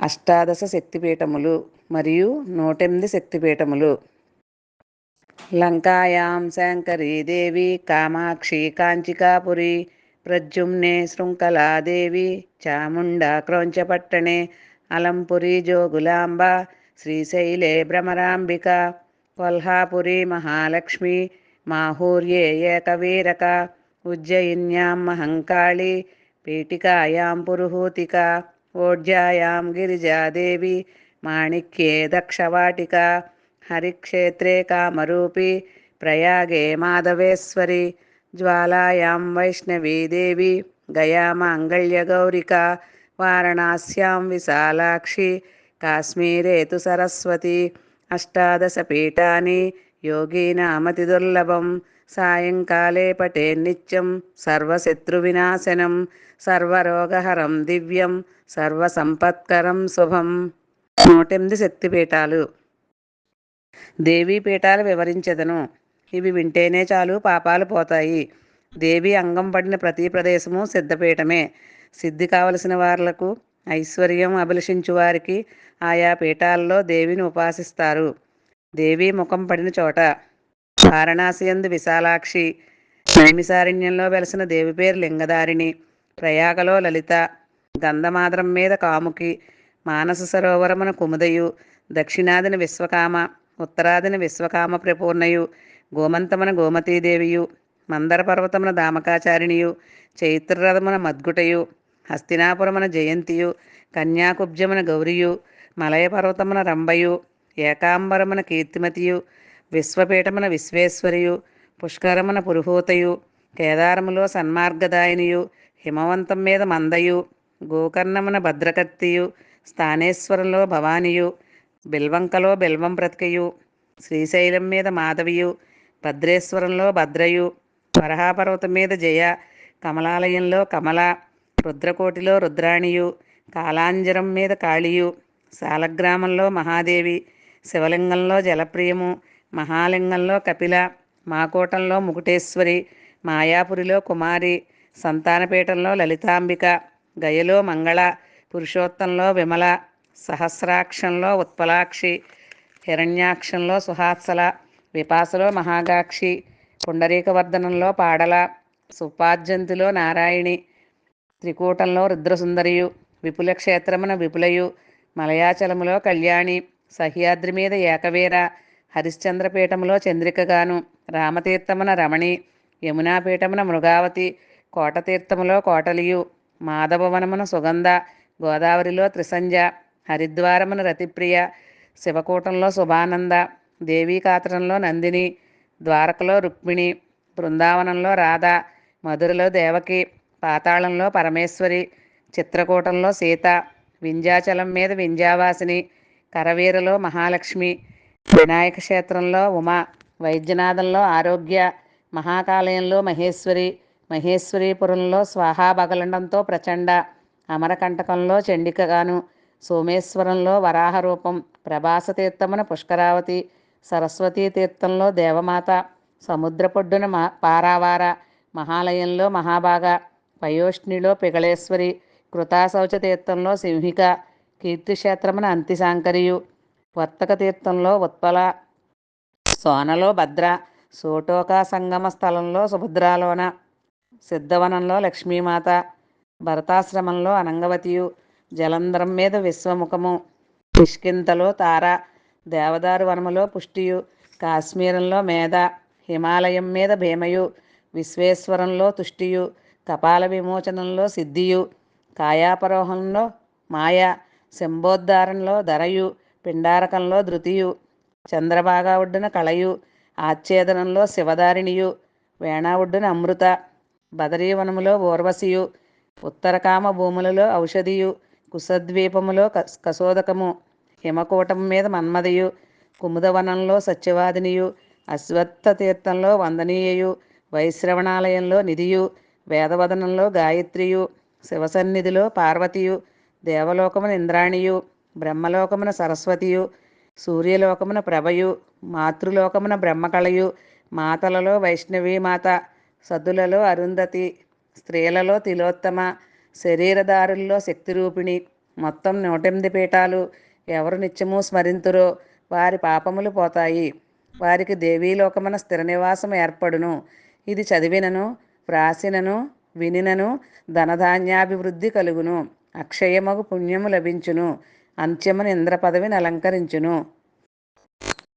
అష్టాదశ శక్తిపీఠములు మరియు నూటెనిమిది శక్తిపీఠములు. లంకాయాం శంకరీదేవి కామాక్షి కాంచికాపురి ప్రజుమ్నే శృంఖలాదేవి చాముండా క్రోంచపట్టణే అలంపురి జోగులాంబ శ్రీశైలే భ్రమరాంబిక కొల్హాపురి మహాలక్ష్మి మాహూర్యే ఏకవీరక ఉజ్జయిన్యాం మహంకాళి పీఠికాయాం పురుహూతిక. ओढ्यायां गिरिजादेवी माणिक्ये दक्षवाटिका हरिक्षेत्रे कामरूपी प्रयागे माधवेश्वरी ज्वालायां वैष्णवीदेवी गया माङ्गल्यगौरिका वाराणास्यां विशालाक्षी काश्मीरे तु सरस्वती अष्टादशपीठानि యోగీనామతిదుర్లభం సాయంకాలే పటే నిత్యం సర్వశత్రువినాశనం. సర్వరోగహరం దివ్యం. సర్వసంపత్కరం శుభం. నూటెనిమిది శక్తిపీఠాలు. దేవీపీఠాలు వివరించదను. ఇవి వింటేనే చాలు పాపాలు పోతాయి. దేవి అంగం పడిన ప్రతి ప్రదేశము సిద్ధపీఠమే. సిద్ధి కావలసిన వార్లకు ఐశ్వర్యం అభిలషించు వారికి ఆయా పీఠాల్లో దేవిని ఉపాసిస్తారు. దేవీ ముఖం పడిన చోట వారణాసియందు విశాలాక్షి నైమిసారణ్యంలో వెలసిన దేవి పేరు లింగదారిణి ప్రయాగలో లలిత గంధమాద్రం మీద కాముకి మానస సరోవరమున కుముదయు దక్షిణాదిన విశ్వకామ ఉత్తరాదిన విశ్వకామ ప్రపూర్ణయు గోమంతమున గోమతీదేవియు మందర పర్వతమున దామకాచారిణియు చైత్రరథమున మద్గుటయు హస్తినాపురమున జయంతియు కన్యాకుబ్జమున గౌరియు మలయ పర్వతమున రంభయు ఏకాంబరమున కీర్తిమతియు విశ్వపీఠమున విశ్వేశ్వరియు పుష్కరమున పురుహూతయు కేదారములో సన్మార్గదాయినియు హిమవంతం మీద మందయు గోకర్ణమున భద్రకత్తియు స్థానేశ్వరంలో భవానియు బిల్వంకలో బిల్వం బ్రతికయు శ్రీశైలం మీద మాధవియు భద్రేశ్వరంలో భద్రయు వరహాపర్వతం మీద జయ కమలాలయంలో కమల రుద్రకోటిలో రుద్రాణియు కాలాంజరం మీద కాళియు శాలగ్రామంలో మహాదేవి శివలింగంలో జలప్రియము మహాలింగంలో కపిల మాకోటంలో ముకుటేశ్వరి మాయాపురిలో కుమారి సంతానపీఠంలో లలితాంబిక గయలో మంగళ పురుషోత్తంలో విమల సహస్రాక్షంలో ఉత్పలాక్షి హిరణ్యాక్షంలో సుహాత్సల విపాసలో మహాగాక్షి పుండరీకవర్ధనంలో పాడల సుపాద్యంతిలో నారాయణి త్రికూటంలో రుద్రసుందరియు విపుల క్షేత్రమున విపులయు మలయాచలములో కళ్యాణి సహ్యాద్రి మీద ఏకవీర హరిశ్చంద్రపీఠములో చంద్రికగాను రామతీర్థమున రమణి యమునాపీఠమున మృగావతి కోటతీర్థములో కోటలియు మాధవవనమున సుగంధ గోదావరిలో త్రిసంజ హరిద్వారమున రతిప్రియ శివకూటంలో శుభానంద దేవీకాతరంలో నందిని ద్వారకలో రుక్మిణి బృందావనంలో రాధ మధురలో దేవకి పాతాళంలో పరమేశ్వరి చిత్రకూటంలో సీత వింధ్యాచలం మీద వింధ్యావాసిని కరవీరలో మహాలక్ష్మి వినాయక క్షేత్రంలో ఉమా వైద్యనాథంలో ఆరోగ్య మహాకాలయంలో మహేశ్వరి మహేశ్వరీపురంలో స్వాహాబగలండంతో ప్రచండ అమరకంటకంలో చండికగాను సోమేశ్వరంలో వరాహ రూపం ప్రభాసతీర్థమున పుష్కరావతి సరస్వతీ తీర్థంలో దేవమాత సముద్రపొడ్డున మా పారావార మహాలయంలో మహాభాగ పయోష్ణిలో పిగళేశ్వరి కృతాశౌచ తీర్థంలో సింహిక కీర్తిక్షేత్రమున అంతిశాంకరియు వర్తక తీర్థంలో ఉత్పల. సోనలో భద్ర. సోటోకా సంగమ స్థలంలో సుభద్రాలోన. సిద్ధవనంలో లక్ష్మీమాత. భరతాశ్రమంలో అనంగవతియు. జలంధరం మీద విశ్వముఖము. పుష్కింతలో తార. దేవదారు వనములో పుష్టియు. కాశ్మీరంలో మేధ. హిమాలయం మీద భీమయు. విశ్వేశ్వరంలో తుష్టియు. కపాల విమోచనంలో సిద్ధియు. కాయాపరోహంలో మాయ. శంభోద్ధారంలో ధరయు పిండారకంలో ధృతియు చంద్రభాగా ఒడ్డున కళయు ఆచ్ఛేదనంలో శివధారిణియు వేణా ఒడ్డున అమృత బదరీవనములో ఊర్వశియు ఉత్తరకామ భూములలో ఔషధియు కుశద్వీపములో కసోదకము హిమకూటం మీద మన్మదయు కుముదవనంలో సత్యవాదినియు అశ్వత్థ తీర్థంలో వందనీయయు వైశ్రవణాలయంలో నిధియు వేదవదనంలో గాయత్రియు శివసన్నిధిలో పార్వతియు దేవలోకమున ఇంద్రాణియు బ్రహ్మలోకమున సరస్వతియు సూర్యలోకమున ప్రభయు మాతృలోకమున బ్రహ్మకళయు మాతలలో వైష్ణవీమాత సద్దులలో అరుంధతి స్త్రీలలో తిలోత్తమ శరీరదారుల్లో శక్తిరూపిణి మొత్తం నూటెనిమిది పీఠాలు ఎవరు నిత్యము స్మరింతురో వారి పాపములు పోతాయి. వారికి దేవీలోకమున స్థిర నివాసం ఏర్పడును. ఇది చదివినను వ్రాసినను వినినను ధనధాన్యాభివృద్ధి కలుగును. అక్షయమగు పుణ్యము లభించును. అంత్యమున ఇంద్ర పదవిని అలంకరించును.